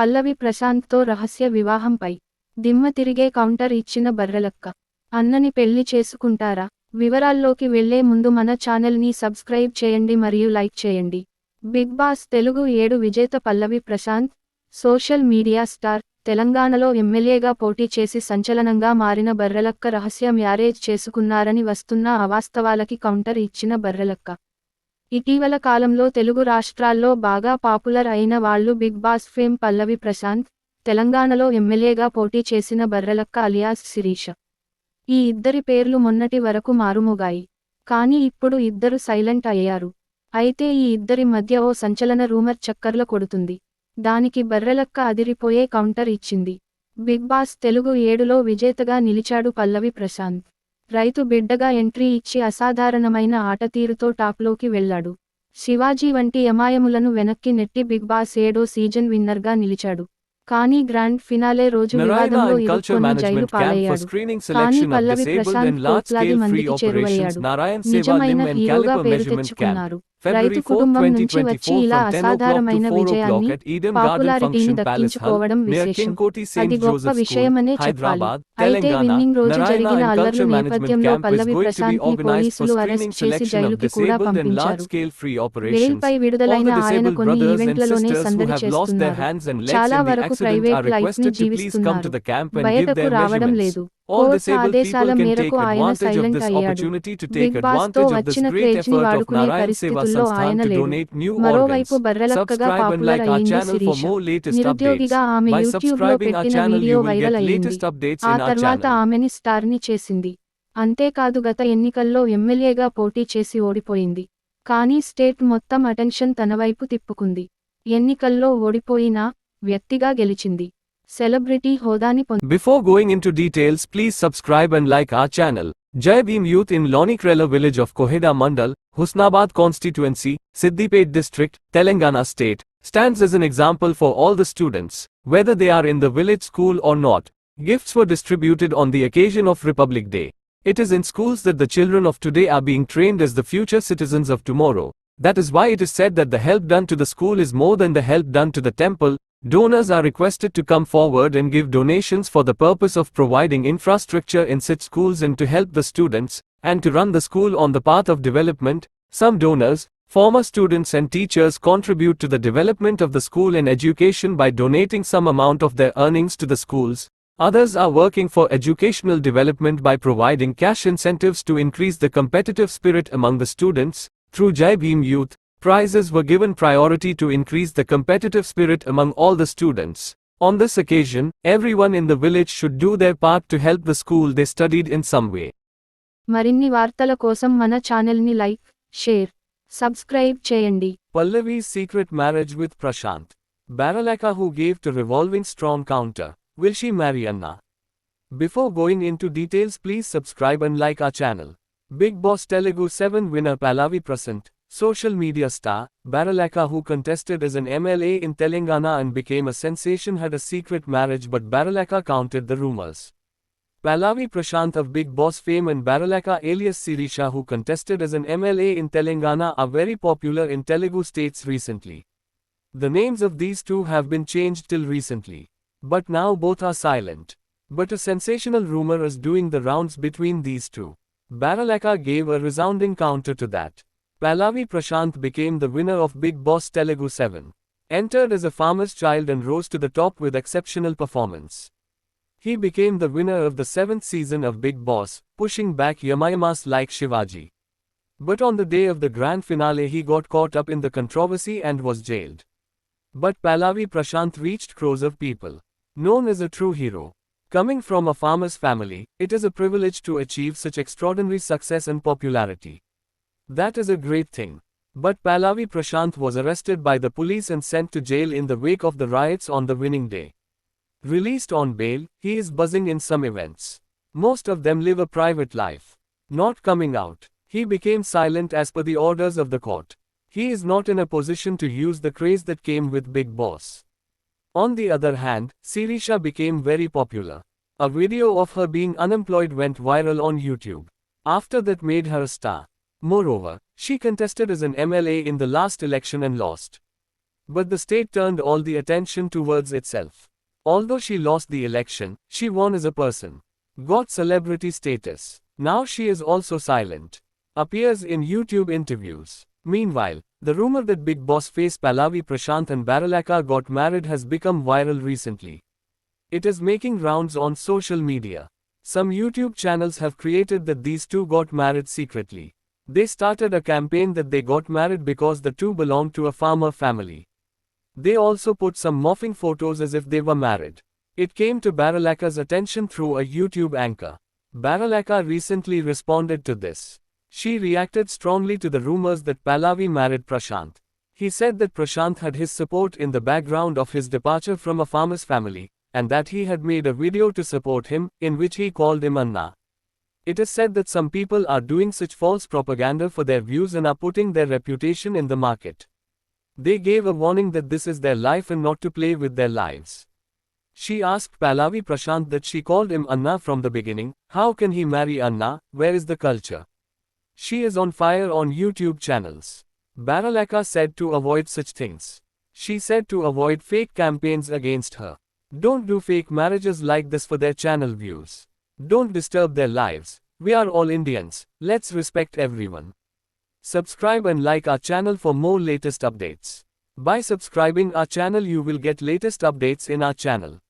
పల్లవి ప్రశాంత్తో రహస్య వివాహంపై దిమ్మ తిరిగే కౌంటర్ ఇచ్చిన బర్రెలక్క. అన్నని పెళ్ళి చేసుకుంటారా? వివరాల్లోకి వెళ్ళే ముందు మన ఛానల్ని సబ్స్క్రైబ్ చేయండి మరియు లైక్ చేయండి. బిగ్ బాస్ తెలుగు ఏడు విజేత Pallavi Prashanth social media star తెలంగాణలో ఎమ్మెల్యేగా పోటీ చేసి సంచలనంగా మారిన బర్రెలక్క రహస్య మ్యారేజ్ చేసుకున్నారని వస్తున్న అవాస్తవాలకి కౌంటర్ ఇచ్చిన బర్రెలక్క. ఇటీవల కాలంలో తెలుగు రాష్ట్రాల్లో బాగా పాపులర్ అయిన వాళ్ళు Bigg Boss fame Pallavi Prashanth తెలంగాణలో ఎమ్మెల్యేగా పోటీ చేసిన బర్రెలక్క అలియాస్ శిరీష. ఈ ఇద్దరి పేర్లు మొన్నటి వరకు మారుమోగాయి. కానీ ఇప్పుడు ఇద్దరు సైలెంట్ అయ్యారు. అయితే ఈ ఇద్దరి మధ్య ఓ సంచలన రూమర్ చక్కర్ల కొడుతుంది. దానికి బర్రెలక్క అదిరిపోయే కౌంటర్ ఇచ్చింది. బిగ్ బాస్ తెలుగు ఏడులో విజేతగా నిలిచాడు పల్లవి ప్రశాంత్. రైతు బిడ్డగా ఎంట్రీ ఇచ్చి అసాధారణమైన ఆటతీరుతో టాప్లోకి వెళ్ళాడు శివాజీ వంటి యమాయములను వెనక్కి నెట్టి బిగ్ బాస్ ఏడో సీజన్ విన్నర్గా నిలిచాడు. కానీ గ్రాండ్ ఫినాలే రోజు వివాదంలో ఇరుక్కొని జైలు పాలయ్యాడు. కానీ పల్లవి ప్రశాంత్ కోట్లాది మందికి చేరువయ్యాడు. నిజమైన హీరోగా పేరు తెచ్చుకున్నారు. రైతు కుటుంబం నుంచి వచ్చి ఇలా అసాధారణమైన విజయాన్ని పాపులారిటీని దక్కించుకోవడం విశేషం. అది గొప్ప విషయమనే చెప్పాలి. అయితే విన్నింగ్ రోజు జరిగిన అల్లర్లు నేపథ్యంలో పల్లవి ప్రశాంత్ని పోలీసులు అరెస్ట్ చేసి జైలుకి కూడా పంపించారు. బెయిల్ పై విడుదలైన ఆయన కొన్ని ఈవెంట్లలోనే సందడి చేస్తున్నారు. చాలా వరకు ప్రైవేట్ లైఫ్ని జీవిస్తున్నారు. బయటకు రావడం లేదు. ఆదేశాల మేరకు ఆయన సైలెంట్ అయ్యాడు బిగ్ బాస్తో వచ్చిన క్రేజ్ని వాడుకునే పరిస్థితుల్లో ఆయన లేదు మరోవైపు బర్రెలక్కగా పాపులర్ అయ్యింది శిరీష. నిరుద్యోగిగా ఆమె యూట్యూబ్లో పెట్టిన వీడియో వైరల్ అయ్యింది ఆ తర్వాత ఆమెని స్టార్ని చేసింది. అంతేకాదు గత ఎన్నికల్లో ఎమ్మెల్యేగా పోటీ చేసి ఓడిపోయింది. కానీ స్టేట్ మొత్తం అటెన్షన్ తన వైపు తిప్పుకుంది. ఎన్నికల్లో ఓడిపోయినా వ్యక్తిగా గెలిచింది. సెలబ్రిటీ హోదాని పొంది Before going into details, please subscribe and like our channel. Jai Bhim Youth in Lonikrela village of Koheda Mandal, Husnabad constituency, Siddipet district, Telangana state, stands as an example for all the students, whether they are in the village school or not. Gifts were distributed on the occasion of Republic Day. It is in schools that the children of today are being trained as the future citizens of tomorrow. That is why it is said that the help done to the school is more than the help done to the temple. Donors are requested to come forward and give donations for the purpose of providing infrastructure in such schools and to help the students, and to run the school on the path of development. Some donors, former students and teachers contribute to the development of the school and education by donating some amount of their earnings to the schools. Others are working for educational development by providing cash incentives to increase the competitive spirit among the students. Through Jai Youth, prizes were given priority to increase the competitive spirit among all the students. On this occasion, everyone in the village should do their part to help the school they studied in some way. మరిన్ని వార్తల కోసం మన channel ని like share subscribe చేయండి Pallavi's secret marriage with Prashant. Baralaka who gave to revolving strong counter. Will she marry Anna? Before going into details please subscribe and like our channel. Big Boss Telugu 7 winner Pallavi Prasant, social media star, Baralaka who contested as an MLA in Telangana and became a sensation had a secret marriage but Baralaka countered the rumors. Pallavi Prashant of Big Boss fame and Baralaka alias Sirisha who contested as an MLA in Telangana are very popular in Telugu states recently. The names of these two have been changed till recently. But now both are silent. But a sensational rumor is doing the rounds between these two. Baralaka gave a resounding counter to that. Pallavi Prashant became the winner of Big Boss Telugu 7. Entered as a farmer's child and rose to the top with exceptional performance. He became the winner of the seventh season of Big Boss, pushing back Yamayamas like Shivaji. But on the day of the grand finale, he got caught up in the controversy and was jailed. But Pallavi Prashant reached crores of people. Known as a true hero. Coming from a farmer's family, it is a privilege to achieve such extraordinary success and popularity. That is a great thing. But Pallavi Prashant was arrested by the police and sent to jail in the wake of the riots on the winning day. Released on bail, he is buzzing in some events. Most of them live a private life. Not coming out, he became silent as per the orders of the court. He is not in a position to use the craze that came with Big Boss. On the other hand, Sirisha became very popular. A video of her being unemployed went viral on YouTube. After that made her a star. Moreover, she contested as an MLA in the last election and lost. But the state turned all the attention towards itself. Although she lost the election, she won as a person. Got celebrity status. Now she is also silent. Appears in YouTube interviews. Meanwhile, the rumor that Big Boss face Pallavi Prashant and Baralaka got married has become viral recently. It is making rounds on social media. Some YouTube channels have created that these two got married secretly. They started a campaign that they got married because the two belonged to a farmer family. They also put some morphing photos as if they were married. It came to Baralaka's attention through a YouTube anchor. Baralaka recently responded to this. She reacted strongly to the rumors that Pallavi married Prashant. He said that Prashant had his support in the background of his departure from a farmer's family, and that he had made a video to support him, in which he called him Anna. It is said that some people are doing such false propaganda for their views and are putting their reputation in the market. They gave a warning that this is their life and not to play with their lives. She asked Pallavi Prashant that she called him Anna from the beginning, how can he marry Anna, where is the culture? She is on fire on YouTube channels. Baralaka said to avoid such things. She said to avoid fake campaigns against her. Don't do fake marriages like this for their channel views. Don't disturb their lives. We are all Indians. Let's respect everyone. Subscribe and like our channel for more latest updates. By subscribing our channel you will get latest updates in our channel.